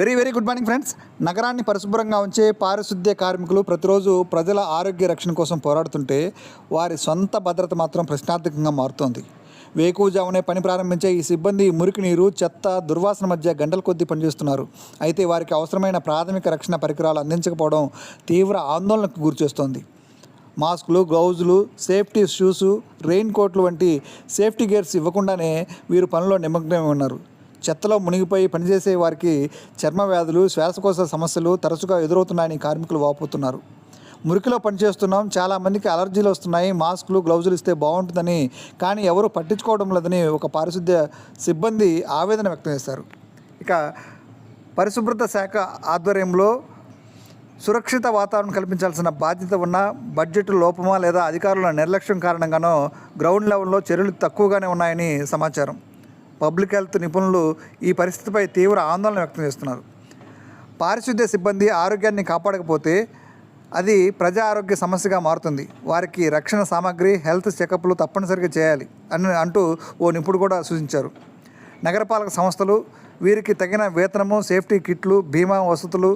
Very very good morning friends నగరాన్ని పరిశుభ్రంగా ఉంచే పారిశుద్ధ్య కార్మికులు ప్రతిరోజు ప్రజల ఆరోగ్య రక్షణ కోసం పోరాడుతుంటే వారి సొంత భద్రత మాత్రం ప్రశ్నార్థకంగా మారుతోంది. వేకువజామునే పని ప్రారంభించే ఈ సిబ్బంది మురికి నీరు చెత్త దుర్వాసన మధ్య గంటల కొద్దీ పనిచేస్తున్నారు. అయితే వారికి అవసరమైన ప్రాథమిక రక్షణ పరికరాలు అందించకపోవడం తీవ్ర ఆందోళనకు గురిచేస్తోంది. మాస్కులు గ్లౌజులు సేఫ్టీ షూసు రెయిన్ కోట్లు వంటి సేఫ్టీ గేర్స్ ఇవ్వకుండానే వీరు పనిలో నిమగ్నమై ఉన్నారు. చెత్తలో మునిగిపోయి పనిచేసే వారికి చర్మ వ్యాధులు శ్వాసకోశ సమస్యలు తరచుగా ఎదురవుతున్నాయని కార్మికులు వాపోతున్నారు. మురికిలో పనిచేస్తున్నాం. చాలామందికి అలర్జీలు వస్తున్నాయి. మాస్కులు గ్లౌజులు ఇస్తే బాగుంటుందని కానీ ఎవరు పట్టించుకోవడం లేదని ఒక పారిశుద్ధ్య సిబ్బంది ఆవేదన వ్యక్తం చేశారు. ఇక పరిశుభ్రత శాఖ ఆధ్వర్యంలో సురక్షిత వాతావరణం కల్పించాల్సిన బాధ్యత ఉన్న బడ్జెట్ లోపమా లేదా అధికారుల నిర్లక్ష్యం కారణంగానో గ్రౌండ్ లెవెల్లో చర్యలు తక్కువగానే ఉన్నాయని సమాచారం. పబ్లిక్ హెల్త్ నిపుణులు ఈ పరిస్థితిపై తీవ్ర ఆందోళన వ్యక్తం చేస్తున్నారు. పారిశుద్ధ్య సిబ్బంది ఆరోగ్యాన్ని కాపాడకపోతే అది ప్రజా ఆరోగ్య సమస్యగా మారుతుంది. వారికి రక్షణ సామాగ్రి హెల్త్ చెకప్లు తప్పనిసరిగా చేయాలి అని అంటూ ఓ నిపుణుడు కూడా సూచించారు. నగరపాలక సంస్థలు వీరికి తగిన వేతనము సేఫ్టీ కిట్లు బీమా వసతులు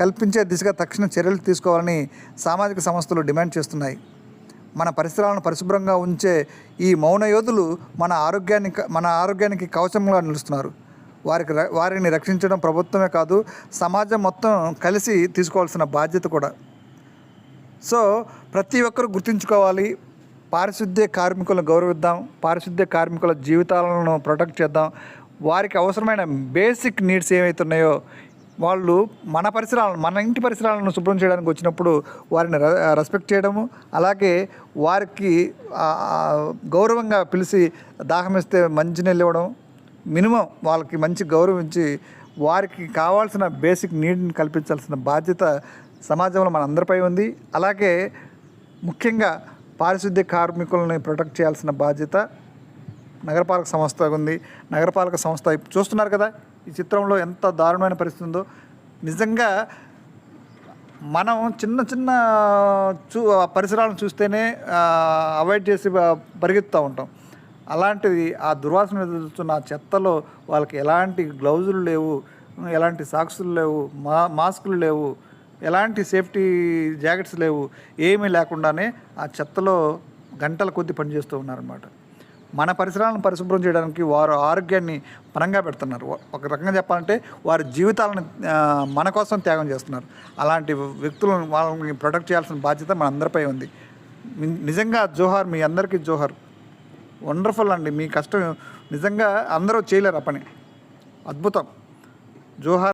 కల్పించే దిశగా తక్షణ చర్యలు తీసుకోవాలని సామాజిక సంస్థలు డిమాండ్ చేస్తున్నాయి. మన పరిసరాలను పరిశుభ్రంగా ఉంచే ఈ మౌన యోధులు మన ఆరోగ్యాన్ని మన ఆరోగ్యానికి కవచంగా నిలుస్తున్నారు. వారికి వారిని రక్షించడం ప్రభుత్వమే కాదు సమాజం మొత్తం కలిసి తీసుకోవాల్సిన బాధ్యత కూడా. సో ప్రతి ఒక్కరు గుర్తుంచుకోవాలి పారిశుద్ధ్య కార్మికులను గౌరవిద్దాం పారిశుద్ధ్య కార్మికుల జీవితాలను ప్రొటెక్ట్ చేద్దాం. వారికి అవసరమైన బేసిక్ నీడ్స్ ఏమైతున్నాయో వాళ్ళు మన పరిసరాలను మన ఇంటి పరిసరాలను శుభ్రం చేయడానికి వచ్చినప్పుడు వారిని రెస్పెక్ట్ చేయడము అలాగే వారికి గౌరవంగా పిలిచి దాహం ఇస్తే మంచినీళ్ళు ఇవ్వడం మినిమం వాళ్ళకి మంచి గౌరవించి వారికి కావాల్సిన బేసిక్ నీడ్ని కల్పించాల్సిన బాధ్యత సమాజంలో మన అందరిపై ఉంది. అలాగే ముఖ్యంగా పారిశుద్ధ్య కార్మికులని ప్రొటెక్ట్ చేయాల్సిన బాధ్యత నగరపాలక సంస్థ ఉంది. నగరపాలక సంస్థ ఇప్పుడు చూస్తున్నారు కదా? ఈ చిత్రంలో ఎంత దారుణమైన పరిస్థితి ఉందో. నిజంగా మనం చిన్న చిన్న చూ పరిసరాలను చూస్తేనే అవాయిడ్ చేసి పరిగెత్తుతూ ఉంటాం. అలాంటిది ఆ దుర్వాసన చూస్తున్న ఆ చెత్తలో వాళ్ళకి ఎలాంటి గ్లౌజులు లేవు ఎలాంటి సాక్సులు లేవు మా మాస్కులు లేవు ఎలాంటి సేఫ్టీ జాకెట్స్ లేవు ఏమీ లేకుండానే ఆ చెత్తలో గంటల కొద్దీ పనిచేస్తూ ఉన్నారన్నమాట. మన పరిసరాలను పరిశుభ్రం చేయడానికి వారు ఆరోగ్యాన్ని పరంగా పెడుతున్నారు. ఒక రకంగా చెప్పాలంటే వారి జీవితాలను మన కోసం త్యాగం చేస్తున్నారు. అలాంటి వ్యక్తులను వాళ్ళని ప్రొటెక్ట్ చేయాల్సిన బాధ్యత మన అందరిపై ఉంది నిజంగా జోహార్ మీ అందరికీ జోహార్. వండర్ఫుల్ అండి మీ కష్టం నిజంగా అందరూ చేయలేరు ఆ పని. అద్భుతం. జోహార్